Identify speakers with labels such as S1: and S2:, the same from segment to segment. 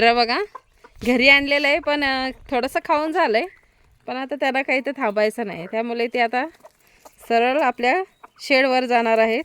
S1: तर बघा घरी आणलेलं आहे पण थोडंसं खाऊन झालं आहे पण आता त्याला काही तर थांबायचं नाही. त्यामुळे ते आता सरळ आपल्या शेडवर जाणार आहेत.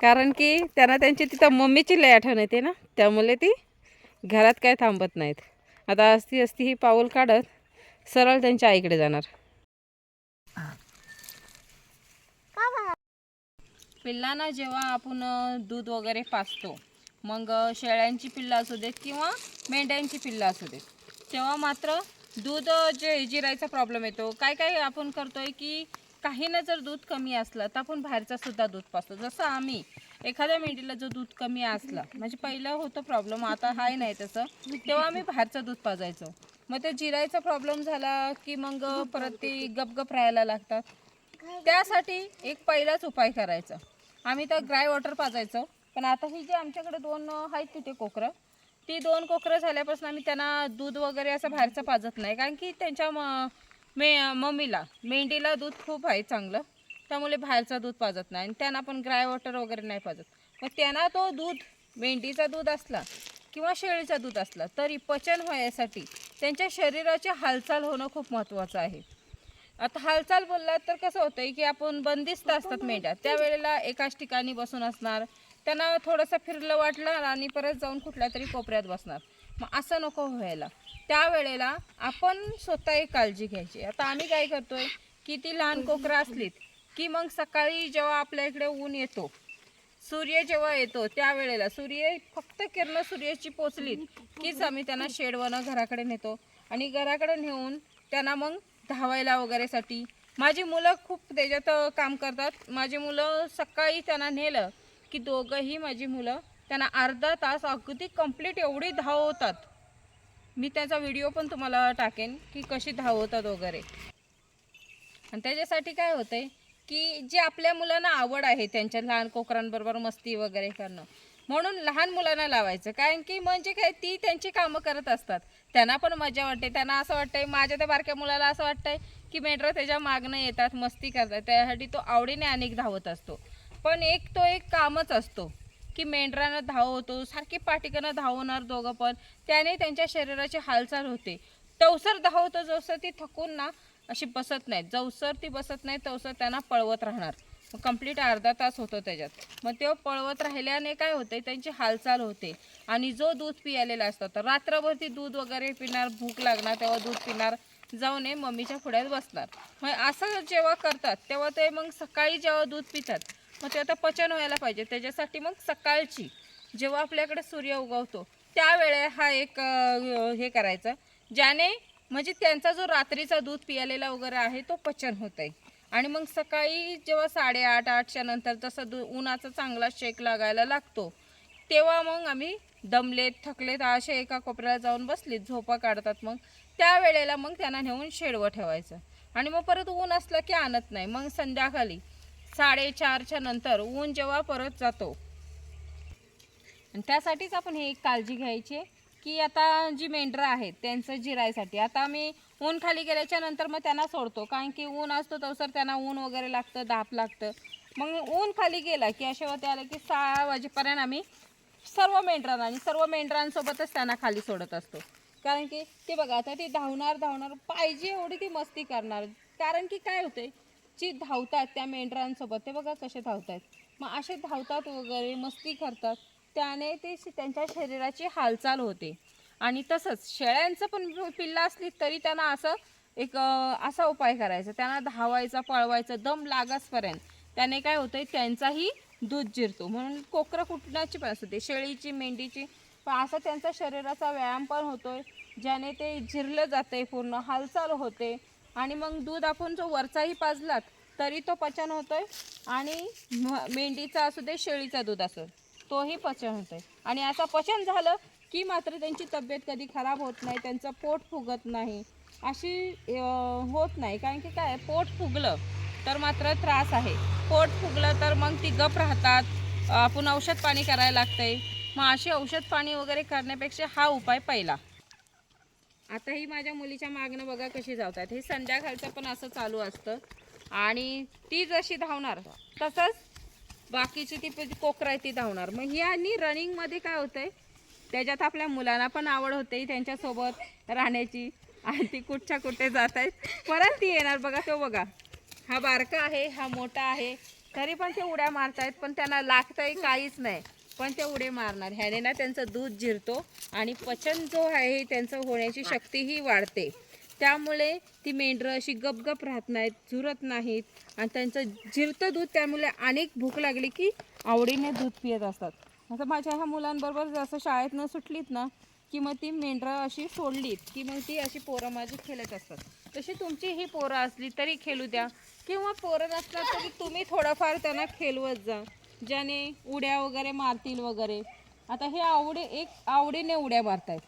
S1: कारण की त्यांना त्यांची तिथं मम्मीची लय आठवण येते ना. त्यामुळे ती घरात काय थांबत नाहीत. आता असती असती ही पाऊल काढत सरळ त्यांच्या आईकडे जाणार. पिल्लांना जेव्हा आपण दूध वगैरे पाचतो मग शेळ्यांची पिल्लं असू देत किंवा मेंढ्यांची पिल्लं असू देत. तेव्हा मात्र दूध जे जिरायचा प्रॉब्लेम येतो काय काय आपण करतोय की काहीनं जर दूध कमी असलं तर आपण बाहेरचा सुद्धा दूध पाचतो जसं आम्ही एखाद्या मेंढीला जो दूध कमी असला म्हणजे पहिलं होतं प्रॉब्लेम आता हाय नाही तसं तेव्हा आम्ही बाहेरचं दूध पाजायचो. मग ते जिरायचा प्रॉब्लेम झाला की मग परत ते गपगप राहायला लागतात. त्यासाठी एक पहिलाच उपाय करायचा. आम्ही तर ग्राय वॉटर पाजायचो. पण आता ही जी आमच्याकडे दोन आहेत तिथे कोकरं ती दोन कोकरं झाल्यापासून आम्ही त्यांना दूध वगैरे असं बाहेरचं पाजत नाही. कारण की त्यांच्या म मे मम्मीला मेंढीला दूध खूप आहे चांगलं. त्यामुळे बाहेरचं दूध पाजत नाही आणि त्यांना पण ग्राय वॉटर वगैरे नाही पाजत. मग त्यांना तो दूध मेंढीचा दूध असला किंवा शेळीचा दूध असला तरी पचन व्हायसाठी त्यांच्या शरीराची हालचाल होणं खूप महत्त्वाचं आहे. आता हालचाल बोललात तर कसं होतंय की आपण बंदिस्त असतात मेंढ्या. त्यावेळेला एकाच ठिकाणी बसून असणार त्यांना थोडंसं फिरलं वाटलं आणि परत जाऊन कुठल्या तरी कोपऱ्यात बसणार. मग असं नको व्हायला. त्यावेळेला आपण स्वतः एक काळजी घ्यायची. आता आम्ही काय करतोय की ती लहान कोकरं असलीत की मग सकाळी जेव्हा आपल्या इकडे ऊन येतो सूर्य जेव्हा येतो त्यावेळेला सूर्य फक्त किरण सूर्याची पोचलीत कीच आम्ही त्यांना शेडवनं घराकडे नेतो आणि घराकडे नेऊन त्यांना मग धावायला वगैरेसाठी माझी मुलं खूप त्याच्यात काम करतात. माझी मुलं सकाळी त्यांना नेलं की दोघंही माझी मुलं त्यांना अर्धा तास अगदी कंप्लीट एवढी धावतात. मी त्याचा व्हिडिओ पण तुम्हाला टाकेन की कशी धावतात वगैरे. आणि त्याच्यासाठी काय होतं आहे की जे आपल्या मुलांना आवड आहे त्यांच्या लहान कोकरांबरोबर मस्ती वगैरे करणं म्हणून लहान मुलांना लावायचं. कारण की म्हणजे काय ती त्यांची कामं करत असतात. त्यांना पण मजा वाटते. त्यांना असं वाटतंय माझ्या त्या बारक्या मुलाला असं वाटतंय की मेट्रो त्याच्या मागणं येतात मस्ती करतात. त्यासाठी तो आवडीने अनेक धावत असतो. पण एक तो एक कामच असतो की मेंढरानं होतो सारखी पाठीकडनं धावणार दोघं पण त्याने त्यांच्या शरीराची हालचाल होते. तवसर धावतो जवसर ती थकून ना अशी बसत नाही. जवसर ती बसत नाही तवसर त्यांना पळवत राहणार. मग कंप्लीट अर्धा तास होतो त्याच्यात. मग तेव्हा पळवत राहिल्याने काय होते त्यांची हालचाल होते. आणि जो दूध पियालेला असतो तर रात्रभर ती दूध वगैरे पिणार भूक लागणार तेव्हा दूध पिणार जाऊन नये मम्मीच्या पुढ्यात बसणार. मग असं जेव्हा करतात तेव्हा ते मग सकाळी जेव्हा दूध पितात मग ते आता पचन व्हायला पाहिजे. त्याच्यासाठी मग सकाळची जेव्हा आपल्याकडे सूर्य उगवतो त्यावेळे हा एक हे करायचं. ज्याने म्हणजे त्यांचा जो रात्रीचा दूध पियालेला वगैरे आहे तो पचन होत आहे आणि मग सकाळी जेव्हा साडेआठ आठच्या नंतर जसं दू उन्हाचा चांगला शेक लागायला लागतो तेव्हा मग आम्ही दमलेत थकलेत असे एका कोपऱ्याला जाऊन बसलीत झोपा काढतात मग. त्यावेळेला मग त्यांना नेऊन शेडवं ठेवायचं. आणि मग परत ऊन असलं की आणत नाही. मग संध्याकाळी साडेचारच्या नंतर ऊन जेव्हा परत जातो. आणि त्यासाठीच आपण हे एक काळजी घ्यायची की आता जी मेंढरं आहेत त्यांचं जिरायसाठी. आता आम्ही ऊन खाली गेल्याच्यानंतर मग त्यांना सोडतो. कारण की ऊन असतो तसं त्यांना ऊन वगैरे लागतं दाप लागतं. मग ऊन खाली गेला की असे होते आलं की सहा वाजेपर्यंत आम्ही सर्व मेंढरांना आणि सर्व मेंढरांसोबतच त्यांना खाली सोडत असतो. कारण की ते बघा आता ती धावणार धावणार पाहिजे एवढी ती मस्ती करणार. कारण की काय होते जी धावतात त्या मेंढरांसोबत ते बघा कसे धावतात मग असे धावतात वगैरे मस्ती करतात. त्याने ते श- त्यांच्या शरीराची हालचाल होते. आणि तसंच शेळ्यांचं पण पिल्लं असली तरी त्यांना असं एक असा उपाय करायचा. त्यांना धावायचा पळवायचा दम लागसपर्यंत. त्याने काय होतंय त्यांचाही दूध जिरतो. म्हणून कोकरं कुठल्याची पण असते. शेळीची मेंढीची. पण असा त्यांचा शरीराचा व्यायाम पण होतोय. ज्याने ते जिरलं जाते पूर्ण हालचाल होते. आणि मग दूध आपण जो वरचाही पाजलात तरी तो पचन होतोय आणि म- मेंढीचा असू दे शेळीचा दूध असो तोही पचन होतोय. आणि असं पचन झालं की मात्र त्यांची तब्येत कधी खराब होत नाही त्यांचं पोट फुगत नाही. अशी होत नाही. कारण की काय पोट फुगलं तर मात्र त्रास आहे. पोट फुगलं तर मग ती गप राहतात. आपण औषध पाणी करायला लागतंय. मग असे औषध पाणी वगैरे करण्यापेक्षा हा उपाय पहिला. आता ही माझ्या मुलीच्या मागणं बघा कशी धावतात हे संध्याकाळचं पण असं चालू असतं. आणि ती जशी धावणार तसंच बाकीची ती कोकरा आहे ती धावणार. मग ह्यानी रनिंगमध्ये काय होतंय त्याच्यात आपल्या मुलांना पण आवड होते त्यांच्यासोबत राहण्याची. आणि ती कुठच्या कुठे जात आहेत परत ती येणार. बघा तो बघा. हा बारका आहे हा मोठा आहे. तरी पण ते उड्या मारतायत पण त्यांना लागतंय काहीच नाही. पण ते उडे मारणार. ह्याने ना त्यांचं दूध जिरतो आणि पचन जो आहे त्यांचं होण्याची शक्तीही वाढते. त्यामुळे ती मेंढरं अशी गपगप राहत नाहीत झुरत नाहीत. आणि त्यांचं जिरतं दूध त्यामुळे अनेक भूक लागली की आवडीने दूध पियत असतात. असं माझ्या ह्या मुलांबरोबर जसं शाळेत न सुटलीत ना की मग ती मेंढरं अशी सोडलीत की मग ती अशी पोरं माझी खेळत असतात. तशी तुमची ही पोरं असली तरी खेळू द्या. किंवा पोरं नसतात तरी तुम्ही थोडंफार त्यांना खेळवत जा ज्याने उड्या वगैरे मारतील वगैरे. आता हे आवडी एक आवडीने उड्या मारतायत.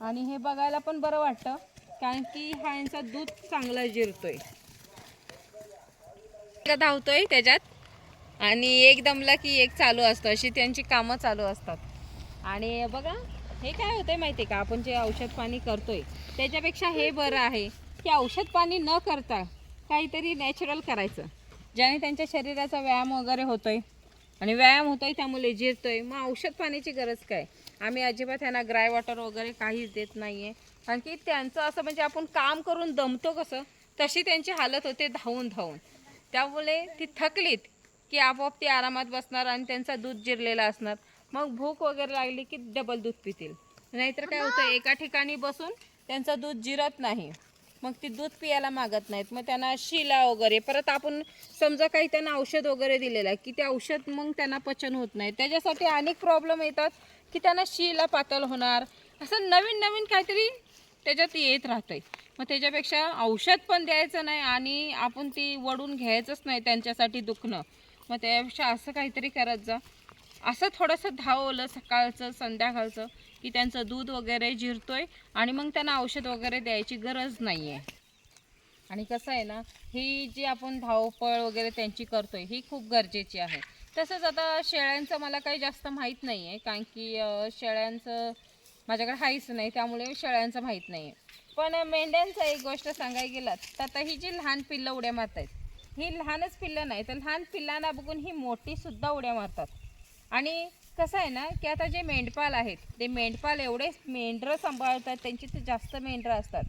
S1: आणि हे बघायला पण बरं वाटतं. कारण की हा यांचा दूध चांगला जिरतोय. धावतोय त्याच्यात आणि एक दमला की एक चालू असतो. अशी त्यांची कामं चालू असतात. आणि बघा हे काय होतंय माहिती आहे का? आपण जे औषध पाणी करतोय त्याच्यापेक्षा हे बरं आहे की औषध पाणी न करता काहीतरी नॅचरल करायचं. ज्याने त्यांच्या शरीराचा व्यायाम वगैरे होतोय. आणि व्यायाम होतोय त्यामुळे जिरतोय. मग औषध पाण्याची गरज काय? आम्ही अजिबात ह्यांना ग्राय वॉटर वगैरे काहीच देत नाही आहे कारण की त्यांचं असं म्हणजे आपण काम करून दमतो कसं तशी त्यांची हालत होते धावून धावून. त्यामुळे ती थकलीत की आपोआप ती आरामात बसणार आणि त्यांचा दूध जिरलेला असणार. मग भूक वगैरे लागली की डबल दूध पितील. नाहीतर काय होतं एका ठिकाणी बसून त्यांचं दूध जिरत नाही. मग ती दूध पियाला मागत नाहीत. मग त्यांना शिला वगैरे परत आपण समजा काही त्यांना औषध वगैरे दिलेलं आहे की ते औषध मग त्यांना पचन होत नाही. त्याच्यासाठी अनेक प्रॉब्लेम येतात की त्यांना शिला पातळ होणार. असं नवीन नवीन काहीतरी त्याच्यात येत राहतंय. मग त्याच्यापेक्षा औषध पण द्यायचं नाही आणि आपण ती वडून घ्यायचंच नाही त्यांच्यासाठी दुखणं. मग त्यापेक्षा असं काहीतरी करत जा. असं थोडंसं धावलं सकाळचं संध्याकाळचं की त्यांचं दूध वगैरे जिरतोय आणि मग त्यांना औषध वगैरे द्यायची गरज नाही आहे आणि कसं आहे ना ही जी आपण धावपळ वगैरे त्यांची करतोय ही खूप गरजेची आहे. तसंच आता शेळ्यांचं मला काही जास्त माहीत नाही आहे कारण की शेळ्यांचं माझ्याकडे हाईच नाही त्यामुळे शेळ्यांचं माहीत नाही आहे पण मेंढ्यांचं एक गोष्ट सांगायला गेलात तर आता ही जी लहान पिल्लं उड्या मारत आहेत ही लहानच पिल्लं नाही तर लहान पिल्लांना बघून ही मोठीसुद्धा उड्या मारतात. आणि कसं आहे ना की आता जे मेंढपाल आहेत ते मेंढपाल एवढे मेंढरं सांभाळतात त्यांची ते जास्त मेंढरं असतात.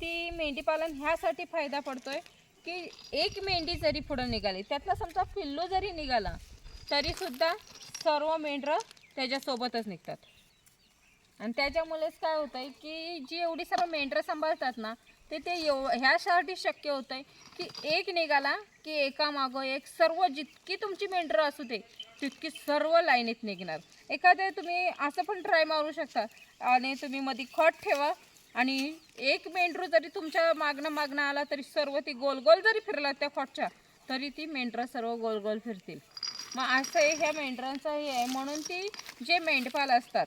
S1: ती मेंढीपालन ह्यासाठी फायदा पडतो आहे की एक मेंढी जरी पुढं निघाली त्यातला समजा पिल्लू जरी निघाला तरीसुद्धा सर्व मेंढरं त्याच्यासोबतच निघतात. आणि त्याच्यामुळेच काय होतं आहे की जी एवढी सर्व मेंढरं सांभाळतात ना ते ते एव ह्यासाठी शक्य होतं आहे की एक निघाला की एका मागं एक सर्व जितकी तुमची मेंढरं असू दे तितकी सर्व लाईनीत निघणार. एखादे तुम्ही असं पण ट्राय मारू शकता आणि तुम्ही मध्ये खत ठेवा आणि एक मेंढरू जरी तुमच्या मागणं मागणं आला तरी सर्व ती गोल गोल जरी फिरला त्या खॉटच्या तरी ती मेंढरं सर्व गोल गोल फिरतील. मग असं हे ह्या मेंढरांचं हे आहे. म्हणून ती जे मेंढपाल असतात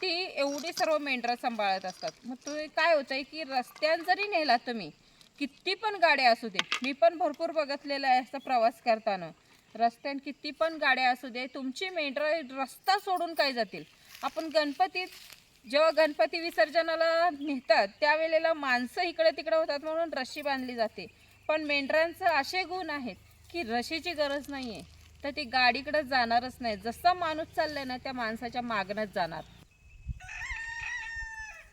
S1: ती एवढी सर्व मेंढरं सांभाळत असतात. मग तुम्ही काय होतंय की रस्त्यान जरी नेला तुम्ही किती पण गाड्या असू दे मी पण भरपूर बघितलेलं आहे असं प्रवास करताना. रस्त्यान किती पण गाड्या असू दे तुमची मेंढरं रस्ता सोडून काय जातील? आपण गणपतीत जेव्हा गणपती विसर्जनाला नेतात त्यावेळेला माणसं इकडे तिकडे होतात म्हणून रशी बांधली जाते. पण मेंढरांचं असे गुण आहेत की रशीची गरज नाही आहे तर ती गाडीकडे जाणारच नाही. जसा माणूस चाललाय ना त्या माणसाच्या मागणंच जाणार.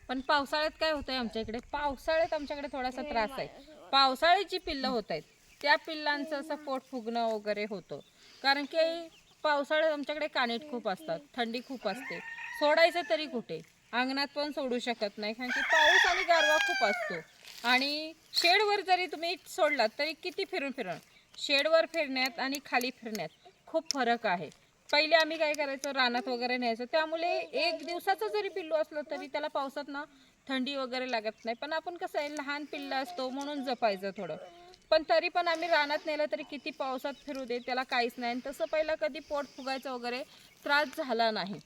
S1: पण पावसाळ्यात काय होतंय आमच्या इकडे पावसाळ्यात आमच्याकडे थोडासा त्रास आहे. पावसाळ्यात जी पिल्लं होत आहेत त्या पिल्लांचं असं पोट फुगणं वगैरे होतं. कारण की पावसाळ्यात आमच्याकडे कानेट खूप असतात. थंडी खूप असते. सोडायचं तरी कुठे? अंगणात पण सोडू शकत नाही. कारण की पाऊस आणि गारवा खूप असतो. आणि शेडवर जरी तुम्ही सोडलात तरी किती फिरून फिरून शेडवर फिरण्यात आणि खाली फिरण्यात खूप फरक आहे. पहिले आम्ही काय करायचो रानात वगैरे न्यायचो. त्यामुळे एक दिवसाचं जरी पिल्लू असलं तरी त्याला पावसात ना थंडी वगैरे लागत नाही. पण आपण कसं आहे लहान पिल्लं असतो म्हणून जपायचं थोडं. पण तरी पण आम्ही रानात नेलं तरी किती पावसात फिरू दे त्याला काहीच नाही. आणि तसं पहिलं कधी पोट फुगायचं वगैरे त्रास झाला नाही.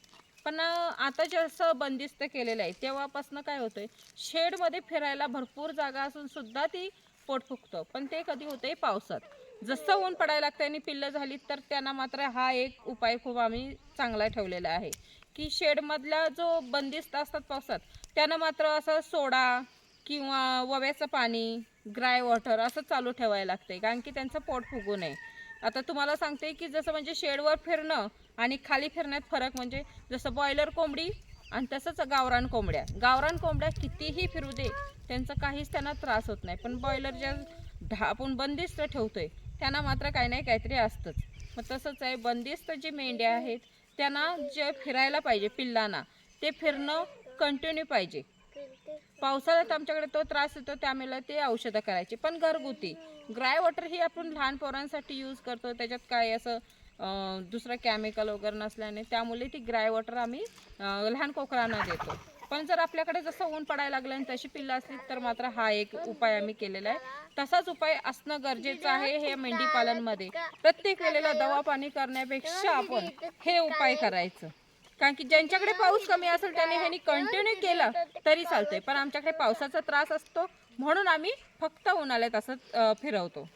S1: पण आता जसं बंदिस्त केलेलं आहे तेव्हापासून काय होतं आहे शेडमध्ये फिरायला भरपूर जागा असून सुद्धा ती पोट फुगतं. पण ते कधी होतंय पावसात. जसं ऊन पडायला लागतं आणि पिल्लं झाली तर त्यांना मात्र हा एक उपाय खूप आम्ही चांगला ठेवलेला आहे. की शेडमधला जो बंदिस्त असतात पावसात त्यानं मात्र असं सोडा किंवा वव्याचं पाणी ग्राय वॉटर असं चालू ठेवायला लागते कारण की त्यांचं पोट फुगू नये. आता तुम्हाला सांगते की जसं म्हणजे शेडवर फिरणं आणि खाली फिरण्यात फरक म्हणजे जसं बॉयलर कोंबडी आणि तसंच गावरान कोंबड्या. गावरान कोंबड्या कितीही फिरू दे त्यांचा काहीच त्यांना त्रास होत नाही. पण बॉयलर ज्या ढा आपण बंदिस्त ठेवतोय त्यांना मात्र काही नाही काहीतरी असतंच. मग तसंच आहे बंदिस्त जे मेंढ्या आहेत त्यांना जे फिरायला पाहिजे पिल्लांना ते फिरणं कंटिन्यू पाहिजे. पावसाळ्यात आमच्याकडे तो त्रास येतो त्यामुळे ते औषधं करायची. पण घरगुती ग्राय वॉटर ही आपण लहान पोरांसाठी यूज करतो. त्याच्यात काय असं दुसरं केमिकल वगैरे नसल्याने त्यामुळे ती ग्राय वॉटर आम्ही लहान कोकरांना देतो. पण जर आपल्याकडे जसं ऊन पडायला लागलं आणि तशी पिल्लं असली तर मात्र हा एक उपाय आम्ही केलेला आहे. तसाच उपाय असणं गरजेचं आहे हे मेंढी पालनमध्ये प्रत्येक वेळेला दवा पाणी करण्यापेक्षा आपण हे उपाय करायचं. कारण की ज्यांच्याकडे पाऊस कमी असेल त्याने ह्यांनी कंटिन्यू केलं तरी चालतंय. पण आमच्याकडे पावसाचा त्रास असतो म्हणून आम्ही फक्त उन्हाळ्यात असं फिरवतो.